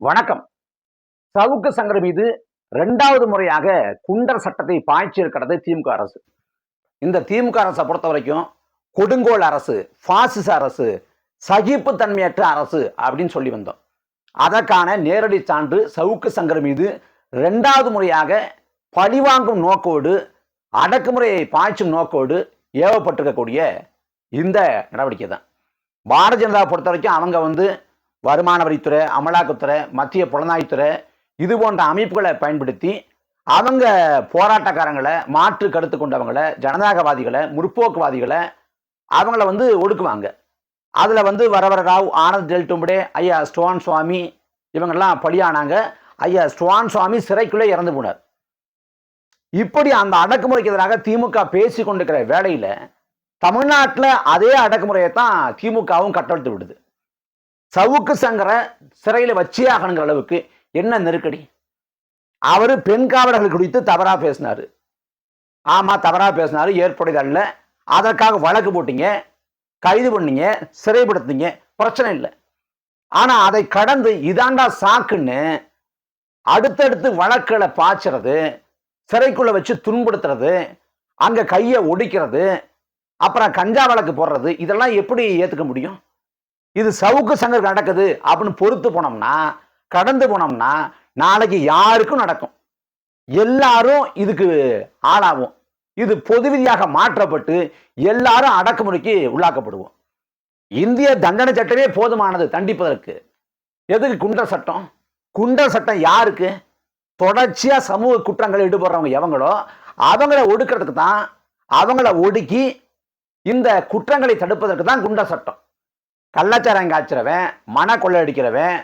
வணக்கம். சவுக்கு சங்கர் மீது ரெண்டாவது முறையாக குண்டர் சட்டத்தை பாய்ச்சியிருக்கிறது திமுக அரசு. இந்த திமுக அரசை பொறுத்த வரைக்கும் கொடுங்கோல் அரசு பாசிச அரசு சகிப்பு தன்மையற்ற அரசு அப்படின்னு சொல்லி வந்தோம். அதற்கான நேரடி சான்று சவுக்கு சங்கர் மீது ரெண்டாவது முறையாக பழிவாங்கும் நோக்கோடு அடக்குமுறையை பாய்ச்சும் நோக்கோடு ஏவப்பட்டிருக்கக்கூடிய இந்த நடவடிக்கை தான் பாரதிய ஜனதா பொறுத்த வரைக்கும் அவங்க வந்து வருமான வரித்துறை அமலாக்கத்துறை மத்திய புலனாய்வுத்துறை இது போன்ற அமைப்புகளை பயன்படுத்தி அவங்க போராட்டக்காரங்களை மாற்று கருத்து கொண்டவங்களை ஜனநாயகவாதிகளை முற்போக்குவாதிகளை அவங்கள வந்து ஒடுக்குவாங்க. அதில் வந்து வரவர ராவ் ஆனந்த் டெல்டும்படே ஐயா ஸ்டோன் சுவாமி இவங்கெல்லாம் பலியானாங்க. ஐயா ஸ்டோன் சுவாமி சிறைக்குள்ளே இறந்து போனார். இப்படி அந்த அடக்குமுறைக்கு எதிராக திமுக பேசி கொண்டிருக்கிற வேலையில் தமிழ்நாட்டில் அதே அடக்குமுறையை தான் திமுகவும் கட்டெடுத்து விடுது. சவுக்கு சங்கரை சிறையில் வச்சே ஆகணுங்கிற அளவுக்கு என்ன நெருக்கடி? அவர் பெண் காவலர்கள் குறித்து தவறாக பேசினார். ஆமாம் தவறாக பேசினார் ஏற்புடையதல்ல அதற்காக வழக்கு போட்டீங்க கைது பண்ணீங்க சிறைப்படுத்துங்க பிரச்சனை இல்லை. ஆனால் அதை கடந்து இதாண்டா சாக்குன்னு அடுத்தடுத்து வழக்களை பாய்ச்சறது சிறைக்குள்ளே வச்சு துன்புறுத்துறது அங்கே கையை ஒடிக்கிறது அப்புறம் கஞ்சா வழக்கு போடுறது இதெல்லாம் எப்படி ஏற்றுக்க முடியும்? இது சவுக்கு சங்கர் நடக்குது அப்படின்னு பொறுத்து போனோம்னா கடந்து போனோம்னா நாளைக்கு யாருக்கும் நடக்கும். எல்லாரும் இதுக்கு ஆளாகும். இது பொது விதியாக மாற்றப்பட்டு எல்லாரும் அடக்குமுறைக்கு உள்ளாக்கப்படுவோம். இந்திய தண்டனை சட்டமே போதுமானது தண்டிப்பதற்கு. எதுக்கு குண்டர் சட்டம்? குண்டர் சட்டம் யாருக்கு? தொடர்ச்சியாக சமூக குற்றங்கள் ஈடுபடுறவங்க எவங்களோ அவங்கள ஒடுக்கிறதுக்கு தான் அவங்கள ஒடுக்கி இந்த குற்றங்களை தடுப்பதற்கு தான் குண்டர் சட்டம். கள்ளச்சாரம் காய்ச்சிறவன் மன கொள்ளையடிக்கிறவன்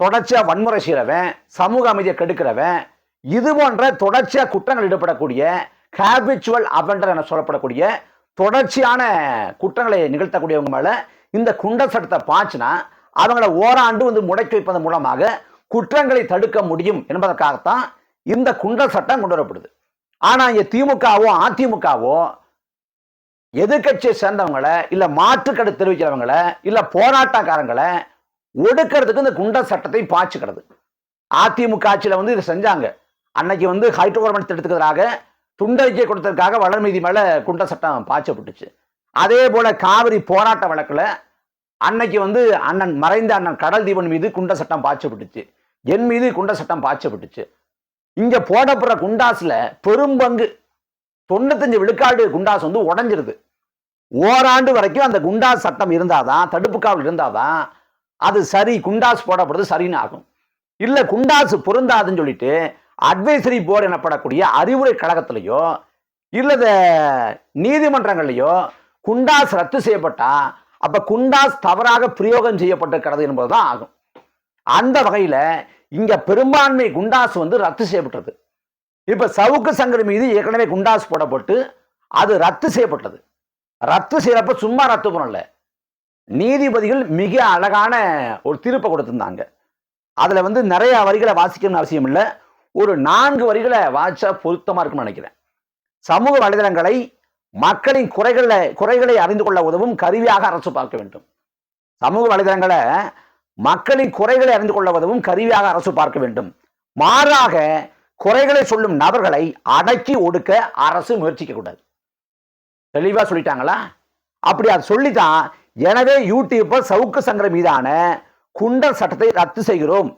தொடர்ச்சியாக வன்முறை செய்கிறவன் சமூக அமைதியை கெடுக்கிறவன் இது போன்ற தொடர்ச்சியாக குற்றங்கள் ஈடுபடக்கூடிய ஹேபிச்சுவல் அபெண்டர் என சொல்லப்படக்கூடிய தொடர்ச்சியான குற்றங்களை நிகழ்த்தக்கூடியவங்க மேலே இந்த குண்டர் சட்டத்தை பாய்ச்சினா அவங்கள ஓராண்டு வந்து முடக்கி வைப்பதன் மூலமாக குற்றங்களை தடுக்க முடியும் என்பதற்காகத்தான் இந்த குண்டர் சட்டம் கொண்டு வரப்படுது. ஆனால் இங்கே திமுகவோ அதிமுகவோ எதிர்கட்சியை சேர்ந்தவங்களை இல்லை மாற்றுக்கடை தெரிவிக்கிறவங்களை இல்லை போராட்டக்காரங்களை ஒடுக்கிறதுக்கு இந்த குண்டர் சட்டத்தை பாய்ச்சிக்கிறது. அதிமுக ஆட்சியில் வந்து இதை செஞ்சாங்க. அன்னைக்கு வந்து ஹைட்ரோ கார்பன் திட்டத்துக்கு துண்டறிக்கை கொடுத்ததுக்காக வளர்மீதி மேலே குண்டர் சட்டம் பாய்ச்சப்பட்டுச்சு. அதே போல காவிரி போராட்ட வழக்கில் அன்னைக்கு வந்து அண்ணன் மறைந்த அண்ணன் கடல் தீபன் மீது குண்ட சட்டம் பாய்ச்சப்பட்டுச்சு. என் மீது குண்ட சட்டம் பாய்ச்சப்பட்டுச்சு. இங்கே போடப்படுற குண்டாஸில் பெரும்பங்கு தொண்ணூத்தஞ்சு விழுக்காடு குண்டாஸ் வந்து உடஞ்சிருது. ஓராண்டு வரைக்கும் அந்த குண்டாஸ் சட்டம் இருந்தாதான் தடுப்பு காவல் இருந்தாதான் அது சரி குண்டாஸ் போடப்படுறது சரின்னு ஆகும். இல்லை குண்டாஸ் பொருந்தாதுன்னு சொல்லிட்டு அட்வைசரி போர்டு எனப்படக்கூடிய அறிவுரை கழகத்திலையோ இல்லை நீதிமன்றங்கள்லையோ குண்டாஸ் ரத்து செய்யப்பட்டா அப்போ குண்டாஸ் தவறாக பிரயோகம் செய்யப்பட்டிருக்கிறது என்பதுதான் ஆகும். அந்த வகையில் இங்கே பெரும்பான்மை குண்டாஸ் வந்து ரத்து செய்யப்பட்டது இப்போ சவுக்கு சங்கர் மீது ஏற்கனவே குண்டாஸ் போடப்பட்டு அது ரத்து செய்யப்பட்டது. ரத்து செய்யறப்ப சும்மா ரத்து பண்ணல. நீதிபதிகள் மிக அழகான ஒரு தீர்ப்பை கொடுத்துருந்தாங்க. அதில் வந்து நிறைய வரிகளை வாசிக்கணும்னு அவசியம் இல்லை. ஒரு நான்கு வரிகளை வாசிச்சா பொருத்தமாக இருக்கும்னு நினைக்கிறேன். சமூக வலைதளங்களை மக்களின் குறைகளை குறைகளை அறிந்து கொள்ள உதவும் கருவியாக அரசு பார்க்க வேண்டும். சமூக வலைதளங்களை மக்களின் குறைகளை அறிந்து கொள்ள உதவும் கருவியாக அரசு பார்க்க வேண்டும். மாறாக குறைகளை சொல்லும் நபர்களை அடக்கி ஒடுக்க அரசு முயற்சிக்க கூடாது. தெளிவாக சொல்லிட்டாங்களா? அப்படி அது சொல்லித்தான் எனவே யூடியூப்பர் சவுக்கு சங்கரம் மீதான குண்டர் சட்டத்தை ரத்து செய்கிறோம்.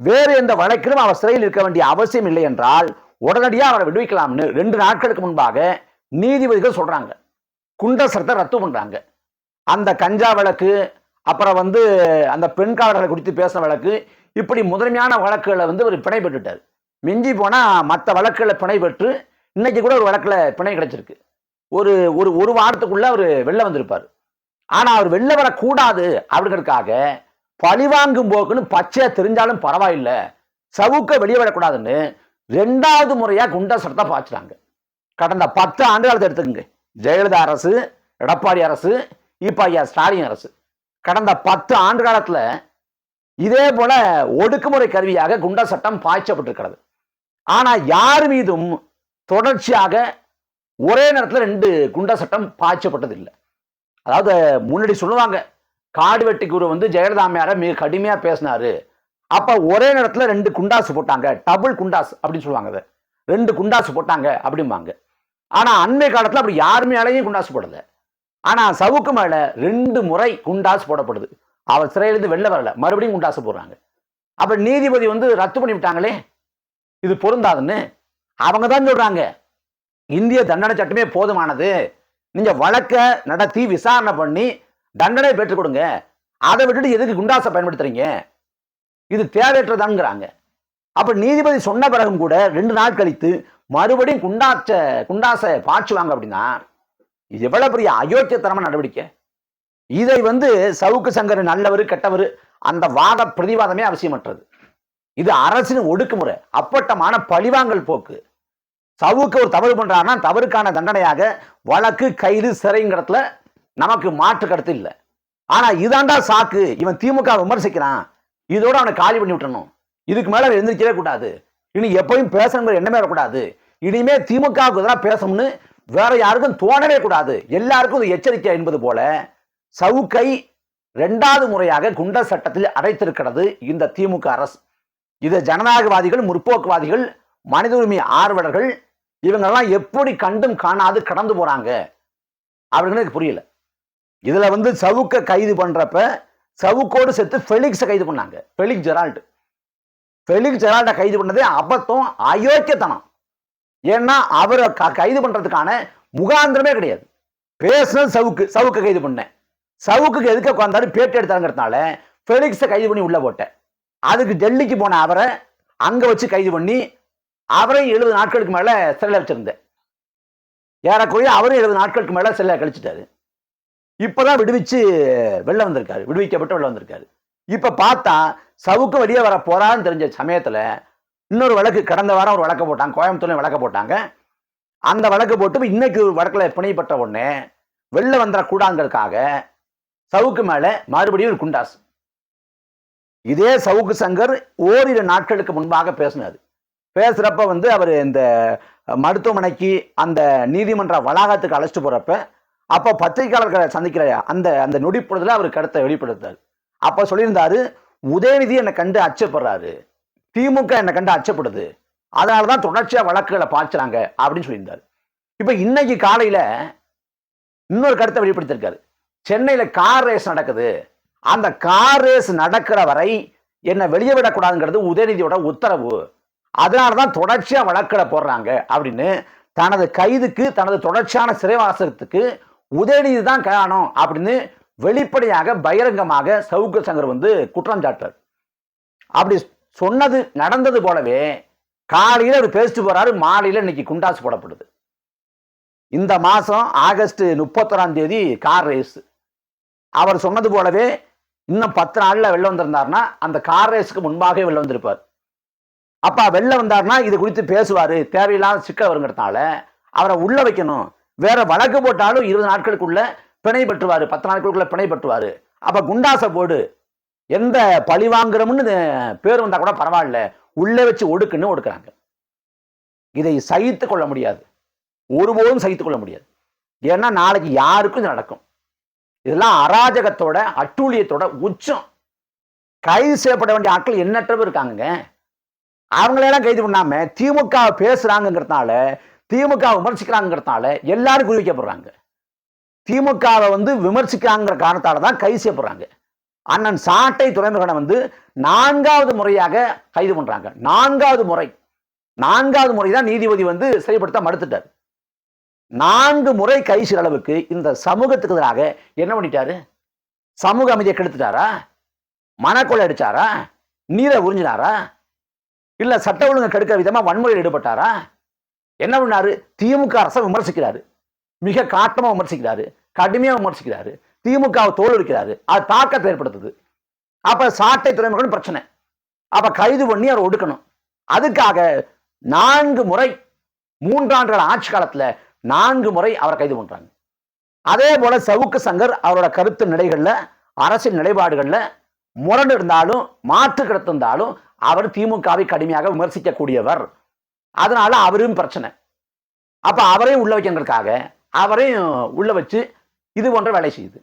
வேறு எந்த வழக்கிலும் அவர் சிறையில் இருக்க வேண்டிய அவசியம் இல்லை என்றால் உடனடியாக அவரை விடுவிக்கலாம்னு ரெண்டு நாட்களுக்கு முன்பாக நீதிபதிகள் சொல்றாங்க. குண்டர் சட்டத்தை ரத்து பண்றாங்க. அந்த கஞ்சா வழக்கு அப்புறம் வந்து அந்த பெண் காவலர்களை குறித்து பேசின வழக்கு இப்படி முதன்மையான வழக்குகளை வந்து ஒரு பிணை பெற்றுட்டார் மிஞ்சி போனால் மற்ற வழக்கில் பிணை பெற்று இன்னைக்கு கூட ஒரு வழக்கில் பிணை கிடைச்சிருக்கு. ஒரு ஒரு ஒரு வாரத்துக்குள்ளே அவர் வெளில வந்திருப்பார். ஆனால் அவர் வெளில வரக்கூடாது அப்படிங்கிறதுக்காக பழிவாங்கும் போக்குன்னு பச்சையாக தெரிஞ்சாலும் பரவாயில்லை. சவுக்க வெளியே விடக்கூடாதுன்னு ரெண்டாவது முறையாக குண்டா சட்டத்தை பாய்ச்சுறாங்க கடந்த பத்து ஆண்டு காலத்தை எடுத்துக்கங்க. ஜெயலலிதா அரசு எடப்பாடி அரசு இப்ப ஐயா ஸ்டாலின் அரசு. கடந்த பத்து ஆண்டு காலத்தில் இதே போல ஒடுக்குமுறை கருவியாக குண்டா சட்டம் பாய்ச்சப்பட்டிருக்கிறது. ஆனா யார் மீதும் தொடர்ச்சியாக ஒரே நேரத்தில் ரெண்டு குண்டா சட்டம் பாய்ச்சப்பட்டது இல்லை அதாவது முன்னாடி சொல்லுவாங்க காடு வெட்டி குரு வந்து ஜெயலலிதாமையார மிக கடுமையா பேசினாரு. அப்ப ஒரே நேரத்தில் ரெண்டு குண்டாசு போட்டாங்க டபுள் குண்டாஸ் அப்படின்னு சொல்லுவாங்க அதை. ரெண்டு குண்டாசு போட்டாங்க அப்படிம்பாங்க. ஆனா அண்மை காலத்தில் அப்படி யாருமே மேலேயும் குண்டாசு போடல. ஆனா சவுக்கு மேல ரெண்டு முறை குண்டாசு போடப்படுது. அவர் சிறையிலிருந்து வெளில வரல மறுபடியும் குண்டாசு போடுறாங்க. அப்ப நீதிபதி வந்து ரத்து பண்ணி விட்டாங்களே இது பொருந்தாதுன்னு அவங்க தான் சொல்றாங்க. இந்திய தண்டனை சட்டமே போதுமானது. நீங்க வழக்க நடத்தி விசாரணை பண்ணி தண்டனை பெற்றுக் கொடுங்க. அதை விட்டுட்டு எதுக்கு குண்டாசை பயன்படுத்துறீங்க? இது தேவையற்றதாங்கிறாங்க அப்ப நீதிபதி சொன்ன பிறகும் கூட ரெண்டு நாள் கழித்து மறுபடியும் குண்டாச்ச குண்டாசை பாய்ச்சுவாங்க அப்படின்னா இது எவ்வளவு பெரிய அயோக்கியத்தனமான நடவடிக்கை. இதை வந்து சவுக்கு சங்கர் நல்லவர் கெட்டவர் அந்த வாத பிரதிவாதமே அவசியமற்றது. இது அரசின் ஒடுக்குமுறை. அப்பட்டமான பழிவாங்கல் போக்கு. சவுக்கு ஒரு தவறு பண்றாருன்னா தவறுக்கான தண்டனையாக வழக்கு கைது சிறைங்கிறதுல நமக்கு மாற்று கருத்து இல்லை. ஆனா இதாண்டா சாக்கு. இவன் திமுக விமர்சிக்கிறான். இதோட அவனை காலி பண்ணி விட்டணும் இதுக்கு மேல அவன் கூடாது. இனி எப்பயும் பேசணுங்கிற எண்ணமே வரக்கூடாது. இனிமே திமுகவுக்கு எதிராக பேசணும்னு வேற யாருக்கும் தோணவே கூடாது. எல்லாருக்கும் இது எச்சரிக்கை என்பது போல சவுக்கை ரெண்டாவது முறையாக குண்டர் சட்டத்தில் அடைத்திருக்கிறது இந்த திமுக அரசு. இது ஜனநாயகவாதிகள் முற்போக்குவாதிகள் மனித உரிமை ஆர்வலர்கள் இவங்கெல்லாம் எப்படி கண்டும் காணாது கடந்து போறாங்க? அவர்களுக்கு புரியல. இதுல வந்து சவுக்கை கைது பண்றப்ப சவுக்கோடு சேர்த்து ஃபெலிக்ஸை கைது பண்ணாங்க. Felix Gerald. ஃபெலிக்ஸ் ஜெரால்டை கைது பண்ணதே அபத்தம் அயோக்கியத்தனம். ஏன்னா அவரை க- கைது பண்ணுறதுக்கான முகாந்திரமே கிடையாது. பேசுனது சவுக்கு சவுக்கு கைது பண்ணேன். சவுக்குக்கு எதுக்க உட்காந்தாரு பேட்டி எடுத்தாங்கிறதுனால ஃபெலிக்ஸை கைது பண்ணி உள்ளே போட்டேன். அதுக்கு டெல்லிக்கு போன அவரை அங்கே வச்சு கைது பண்ணி அவரை எழுபது நாட்களுக்கு மேலே சிறையில் வச்சுருந்தேன். ஏறக்குறைய அவரும் எழுபது நாட்களுக்கு மேலே சிறையில் கழிச்சிட்டாரு. இப்பதான் விடுவிச்சு வெளில வந்திருக்காரு. விடுவிக்கப்பட்டு வெளில வந்திருக்காரு. இப்போ பார்த்தா சவுக்கு வெளியே வர போறான்னு தெரிஞ்ச சமயத்தில் இன்னொரு வழக்கு கடந்த வாரம் ஒரு வழக்கு போட்டாங்க. கோயம்புத்தூர்லையும் வழக்கை போட்டாங்க. அந்த வழக்கு போட்டு இன்னைக்கு ஒரு வழக்குல பிணைப்பட்ட உடனே வெளில வந்துடக்கூடாங்கிறதுக்காக சவுக்கு மேலே மறுபடியும் ஒரு குண்டாஸ் இதே சவுக்கு சங்கர் ஓரிரு நாட்களுக்கு முன்பாக பேசினார். பேசுகிறப்ப வந்து அவர் இந்த மருத்துவமனைக்கு அந்த நீதிமன்ற வளாகத்துக்கு அழைச்சிட்டு போகிறப்ப அப்போ பத்திரிகையாளர்களை சந்திக்கிற அந்த அந்த நொடிப்பொழுதில் அவர் கருத்தை வெளிப்படுத்தார். அப்போ சொல்லியிருந்தாரு உதயநிதி என்னை கண்டு அச்சப்படுறாரு. திமுக என்னை கண்டு அச்சப்படுது. அதனால தான் தொடர்ச்சியாக வழக்குகளை பாய்ச்சுறாங்க அப்படின்னு சொல்லியிருந்தார். இப்போ இன்னைக்கு காலையில் இன்னொரு கருத்தை வெளிப்படுத்தியிருக்காரு. சென்னையில் கார் ரேஸ் நடக்குது. அந்த கார் ரேஸ் நடக்கிற வரை என்னை வெளியே விடக்கூடாதுங்கிறது உதயநிதியோட உத்தரவு. அதனால தான் தொடர்ச்சியாக வழக்குகளை போடுறாங்க அப்படின்னு தனது கைதுக்கு தனது தொடர்ச்சியான சிறைவாசத்துக்கு உதயநிதி தான் காரணம் அப்படின்னு வெளிப்படையாக பகிரங்கமாக சவுக்கு சங்கர் வந்து குற்றம் சாட்டுறார் அப்படி சொன்னது நடந்தது போலவே காலையில் அவர் பேசிட்டு போறாரு மாலையில் இன்னைக்கு குண்டாசு போடப்படுது. இந்த மாதம் ஆகஸ்ட் முப்பத்தொறாம் தேதி கார் ரேஸ் அவர் சொன்னது போலவே இன்னும் பத்து நாள்ல வெளில வந்திருந்தார்னா அந்த கார் ரேஸுக்கு முன்பாகவே வெளில வந்திருப்பார். அப்ப வெளில வந்தாருன்னா இது குறித்து பேசுவாரு. தேவையில்லாத சிக்கல் வருங்கிறதுனால அவரை உள்ள வைக்கணும். வேற வழக்கு போட்டாலும் இருபது நாட்களுக்குள்ள பிணை பெற்றுவாரு. பத்து நாட்களுக்குள்ள பிணை பெற்றுவாரு. அப்ப குண்டாசை போடு. எந்த பழி வாங்குறோம்னு பேர் வந்தா கூட பரவாயில்ல. உள்ளே வச்சு ஒடுக்குன்னு ஒடுக்குறாங்க. இதை சகித்து கொள்ள முடியாது. ஒருபோதும் சகித்துக் கொள்ள முடியாது. ஏன்னா நாளைக்கு யாருக்கும் இது நடக்கும். இதெல்லாம் அராஜகத்தோட அட்டூழியத்தோட உச்சம். கைது செய்யப்பட வேண்டிய ஆட்கள் எண்ணற்றவர் இருக்காங்க அவங்களெல்லாம் கைது பண்ணாம திமுக பேசுறாங்கிறதுனால திமுக விமர்சிக்கிறாங்கிறதுனால எல்லாரும் குறிவிக்கப்படுறாங்க திமுகவை வந்து விமர்சிக்கிறாங்கிற காரணத்தால தான் கைது செய்யப்படுறாங்க. அண்ணன் சாட்டை துறைமுகனை வந்து நான்காவது முறையாக கைது பண்றாங்க. நான்காவது முறை. நான்காவது முறை தான் நீதிபதி வந்து செயல்படுத்த மறுத்துட்டார். நான்கு முறை கை அளவுக்கு இந்த சமூகத்துக்கு எதிராக என்ன பண்ணிட்டாரு? சமூக அமைதியை கெடுத்துட்டாரா? மனக்கொலை அடிச்சாரா? நீரை உறிஞ்சினாரா? இல்ல சட்ட ஒழுங்கு கெடுக்கிற விதமா வன்முறையில் ஈடுபட்டாரா? என்ன பண்ணாரு? திமுக அரசை விமர்சிக்கிறாரு. மிக காட்டமா விமர்சிக்கிறாரு. கடுமையா விமர்சிக்கிறாரு. திமுகவை தோல் இருக்கிறாரு அது தாக்கத்தை ஏற்படுத்துது. அப்ப சாட்டை துறைமுகம் பிரச்சனை. அப்ப கைது பண்ணி அவர் ஒடுக்கணும். அதுக்காக நான்கு முறை மூன்றாண்டுகள் ஆட்சி காலத்துல நான்கு முறை அவரை கைது பண்றாங்க. அதே போல சவுக்கு சங்கர் அவரோட கருத்து நிலைகள்ல அரசியல் நிலைப்பாடுகள்ல முரண்டு இருந்தாலும் மாற்று கிடத்திருந்தாலும் அவர் திமுகவை கடுமையாக விமர்சிக்கக்கூடியவர். அதனால அவரும் பிரச்சனை. அப்ப அவரையும் உள்ள வைக்கிறதுக்காக அவரையும் உள்ள வச்சு இது போன்ற வேலை செய்யுது.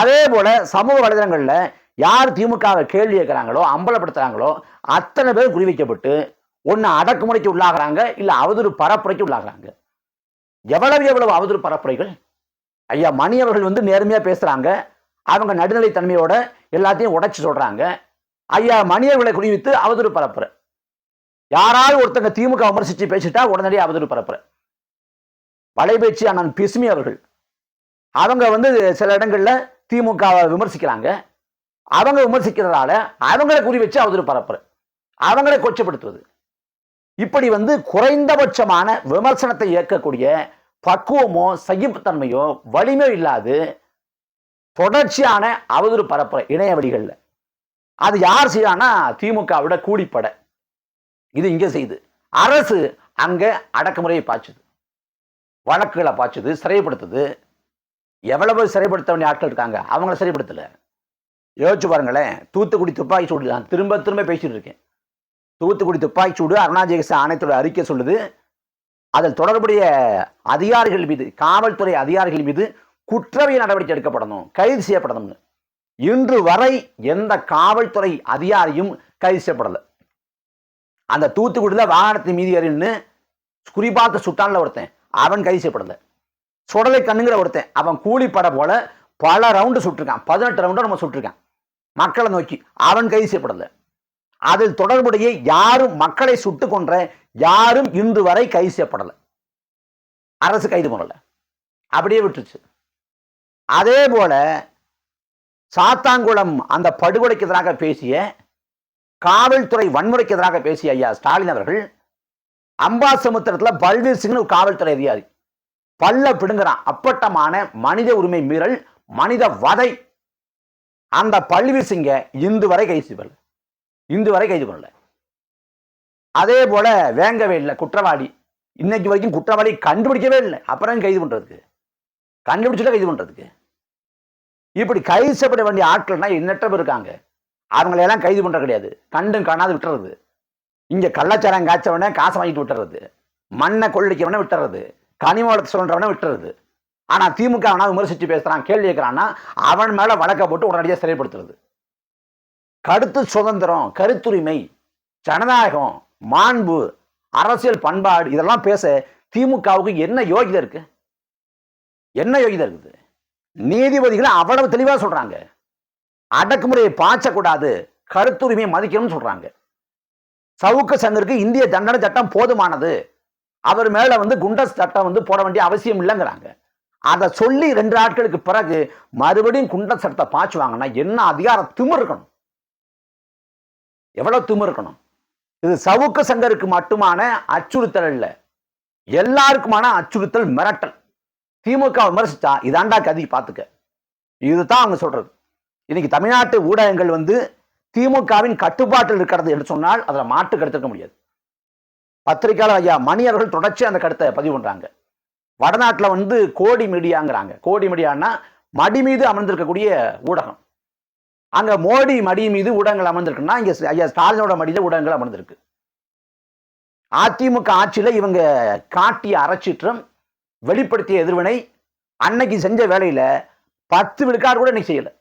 அதே போல சமூக வலைதளங்களில் யார் திமுகவை கேள்வி கேட்குறாங்களோ அம்பலப்படுத்துகிறாங்களோ அத்தனை பேர் குறிவைக்கப்பட்டு ஒன்று அடக்குமுறைக்கு உள்ளாகிறாங்க இல்லை அவதூறு பரப்புரைக்கு உள்ளாகிறாங்க. எவ்வளவு எவ்வளவு அவதூறு பரப்புரைகள்? ஐயா மணி அவர்கள் வந்து நேர்மையாக பேசுகிறாங்க அவங்க நடுநிலைத்தன்மையோட எல்லாத்தையும் உடைச்சு சொல்கிறாங்க ஐயா மணி அவர்களை குறிவித்து அவதூறு பரப்புற யாராவது ஒருத்தங்க திமுக விமர்சித்து பேசிட்டா உடனடியாக அவதூறு பரப்புற வலைபேச்சு அண்ணன் பிஸ்மி அவர்கள். அவங்க வந்து சில இடங்களில் திமுகவை விமர்சிக்கிறாங்க. அவங்க விமர்சிக்கிறதால அவங்கள குறி வச்சு அவதூறு பரப்புற அவங்கள கொச்சப்படுத்துவது. இப்படி வந்து குறைந்தபட்சமான விமர்சனத்தை இயக்கக்கூடிய பக்குவமோ சகிப்புத்தன்மையோ வலிமையோ இல்லாது தொடர்ச்சியான அவதூறு பரப்புற இணையவழிகளில் அது யார் செய்யறான்னா திமுகவோட கூலிப்படை. இது இங்கே செய்யுது அரசு அங்கே அடக்குமுறையை பாய்ச்சுது. வழக்குகளை பாய்ச்சுது சிறைப்படுத்துது. எவ்வளவு சிறைப்படுத்த வேண்டிய ஆட்கள் இருக்காங்க. அவங்கள சிறைப்படுத்தலை. யோசிச்சு பாருங்களேன். தூத்துக்குடி துப்பாக்கி சூடு நான் திரும்ப திரும்ப பேசிட்டு இருக்கேன். தூத்துக்குடி துப்பாக்கி சூடு அருணாஜெகச ஆணையத்தோட அறிக்கை சொல்லுது. அதில் தொடர்புடைய அதிகாரிகள் மீது காவல்துறை அதிகாரிகள் மீது குற்றவியல் நடவடிக்கை எடுக்கப்படணும் கைது செய்யப்படணும்னு. இன்று வரை எந்த காவல்துறை அதிகாரியும் கைது செய்யப்படலை. அந்த தூத்துக்குடியில் வாகனத்தை மீதி ஏறின்னு குறிப்பார்த்த சுட்டானில் ஒருத்தன் அவன் கைது செய்யப்படலை. சுடலை கண்ணுங்கிற ஒருத்தன் அவன் கூலிப்பட போல பல ரவுண்டு சுட்டிருக்கான் பதினெட்டு ரவுண்டை நம்ம சுட்டிருக்கான். மக்களை நோக்கி அவன் கைது செய்யப்படலை. அதில் தொடர்புடைய யாரும் மக்களை சுட்டு கொன்ற யாரும் இன்று வரை கைது செய்யப்படலை. அரசு கைது பண்ணலை. அப்படியே விட்டுருச்சு. அதே போல சாத்தாங்குளம் அந்த படுகொலைக்கு எதிராக பேசிய காவல்துறை வன்முறைக்கு எதிராக பேசிய ஐயா ஸ்டாலின் அவர்கள் அம்பாசமுத்திரத்தில் பல்வீர் சிங்னு ஒரு காவல்துறை அதிகாரி பல்ல பிடுங்குறான். அப்பட்டமான மனித உரிமை மீறல் மனித வதை. அந்த பல்வீர் சிங்க இந்து வரை கைசிவல் இந்து வரை கைது பண்ணல. அதே போல இல்லை குற்றவாளி இன்னைக்கு வரைக்கும் குற்றவாளி கண்டுபிடிக்கவே இல்லை. அப்புறம் கைது பண்றதுக்கு? கண்டுபிடிச்சுட்டா கைது பண்றதுக்கு? இப்படி கைது செய்யப்பட வேண்டிய ஆட்கள்னா எண்ணற்ற பேர் இருக்காங்க. அவங்களையெல்லாம் கைது பண்ற கிடையாது. கண்டும் காணாது விட்டுறது. இங்க கள்ளச்சாரம் காய்ச்சவனே காசை வாங்கிட்டு விட்டுறது. மண்ணை கொள்ளைக்கவனே விட்டுறது. கனிம வளத்தை சொல்றவனே விட்டுறது. ஆனா திமுக விமர்சிச்சு பேசுறான் கேள்வி கேட்கிறான்னா அவன் மேல வழக்க போட்டு உடனடியாக சிறைப்படுத்துறது. கருத்து சுதந்திரம் கருத்துரிமை ஜனநாயகம் மாண்பு அரசியல் பண்பாடு இதெல்லாம் பேச திமுகவுக்கு என்ன யோகிதை இருக்கு? என்ன யோகிதை இருக்குது? நீதிபதிகளை அவ்வளவு தெளிவாக சொல்றாங்க. அடக்குமுறையை பாய்ச்சக்கூடாது கருத்துரிமையை மதிக்கணும்னு சொல்றாங்க. சவுக்கு சங்கருக்கு இந்திய தண்டனை சட்டம் போதுமானது. அவர் மேல வந்து குண்டஸ் சட்டம் வந்து போட வேண்டிய அவசியம் இல்லைங்கிறாங்க. அதை சொல்லி ரெண்டு நாட்களுக்கு பிறகு மறுபடியும் குண்டஸ் சட்டத்தை பாய்ச்சுவாங்கன்னா என்ன அதிகார திமிர் இருக்கணும்? எவ்வளவு திமிர் இருக்கணும்? இது சவுக்கு சங்கருக்கு மட்டுமான அச்சுறுத்தல் இல்லை. எல்லாருக்குமான அச்சுறுத்தல் மிரட்டல். திமுக விமர்சித்தா இதாண்டா கதி பார்த்துக்க இதுதான் அவங்க சொல்றது. இன்னைக்கு தமிழ்நாட்டு ஊடகங்கள் வந்து திமுகவின் கட்டுப்பாட்டில் இருக்கிறது என்று சொன்னால் அதில் மாற்று கருத்துக்க முடியாது. பத்திரிகையாளர் ஐயா மணி அவர்கள் தொடர்ச்சி அந்த கருத்தை பதிவு பண்ணுறாங்க வடநாட்டில் வந்து கோடி மீடியாங்கிறாங்க. கோடி மீடியான்னா மடி மீது அமர்ந்திருக்கக்கூடிய ஊடகம். அங்கே மோடி மடி மீது ஊடகங்கள் அமர்ந்திருக்குன்னா இங்கே ஐயா ஸ்டாலினோட மடியில் ஊடகங்கள் அமர்ந்திருக்கு. அதிமுக ஆட்சியில் இவங்க காட்டிய அறச்சீற்றம் வெளிப்படுத்திய எதிர்வினை அன்னைக்கு செஞ்ச வேலையில் பத்து விழுக்காடு கூட இன்னைக்கு செய்யலை.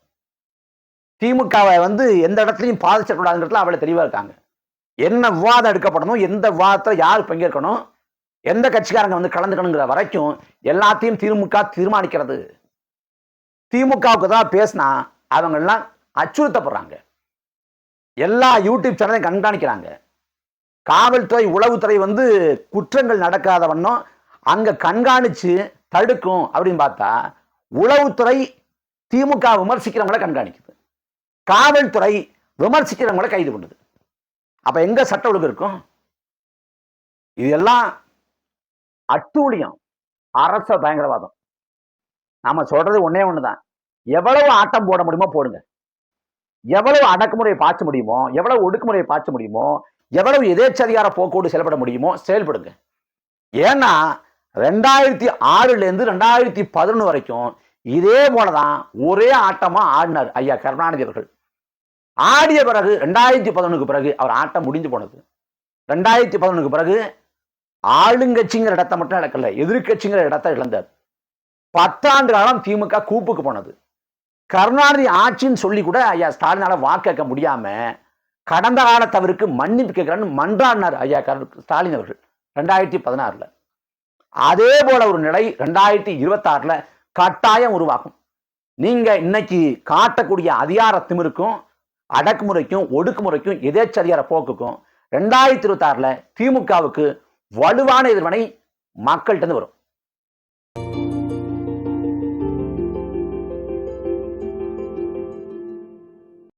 திமுகவை வந்து எந்த இடத்துலையும் பாதிச்சிடக்கூடாதுங்கிறதுல அவளை தெளிவாக இருக்காங்க. என்ன விவாதம் எடுக்கப்படணும் எந்த விவாதத்தில் யார் பங்கேற்கணும் எந்த கட்சிக்காரங்க வந்து கலந்துக்கணுங்கிற வரைக்கும் எல்லாத்தையும் திமுக தீர்மானிக்கிறது. திமுகவுக்கு தான் பேசினா அவங்கெல்லாம் அச்சுறுத்தப்படுறாங்க. எல்லா யூடியூப் சேனலையும் கண்காணிக்கிறாங்க. காவல்துறை உளவுத்துறை வந்து குற்றங்கள் நடக்காத வண்ணம் அங்கே கண்காணிச்சு தடுக்கும் அப்படின்னு பார்த்தா உளவுத்துறை திமுக விமர்சிக்கிறவங்கள கண்காணிக்குது. காவல்துறை விமர்சிக்கிறவங்கள கைது பண்ணுது. அப்போ எங்கே சட்ட ஒழுங்கு இருக்கும்? இதெல்லாம் அட்டூழியம் அரச பயங்கரவாதம். நாம சொல்றது ஒன்று தான் எவ்வளவு ஆட்டம் போட முடியுமோ போடுங்க. எவ்வளவு அடக்குமுறையை பாய்ச்ச முடியுமோ எவ்வளவு ஒடுக்குமுறையை பாய்ச்ச முடியுமோ எவ்வளவு எதேச்சதிகார போக்கோடு செயல்பட முடியுமோ செயல்படுங்க. ஏன்னா ரெண்டாயிரத்தி ஆறுலேருந்து ரெண்டாயிரத்தி பதினொன்று வரைக்கும் இதே போலதான் ஒரே ஆட்டமா ஆடினார் ஐயா கருணாநிதி அவர்கள். ஆடிய பிறகு ரெண்டாயிரத்தி பதினொன்றுக்கு பிறகு அவர் ஆட்டம் முடிஞ்சு போனது. ரெண்டாயிரத்தி பதினொன்றுக்கு பிறகு ஆளுங்கட்சிங்கிற இடத்த மட்டும் இழக்கல எதிர்கட்சிங்கிற இடத்த இழந்தார். பத்தாண்டு காலம் திமுக கூப்புக்கு போனது. கருணாநிதி ஆட்சின்னு சொல்லி கூட ஐயா ஸ்டாலினால வாக்கேற்க முடியாம கடந்த காலத்தவருக்கு மன்னிப்பு கேட்கிறான்னு மன்றாடினார் ஐயா கரு- ஸ்டாலின் அவர்கள் ரெண்டாயிரத்தி பதினாறுல. அதே போல ஒரு நிலை ரெண்டாயிரத்தி இருபத்தாறுல கட்டாயம் உருவாகும். நீங்க இன்னைக்கு காட்டக்கூடிய அதிகார திமிருக்கும் அடக்குமுறைக்கும் ஒடுக்குமுறைக்கும் எதேச்சதிகார போக்குக்கும் ரெண்டாயிரத்தி இருபத்தாறுல திமுகவுக்கு வலுவான எதிர்வினை மக்கள்கிட்ட வரும்.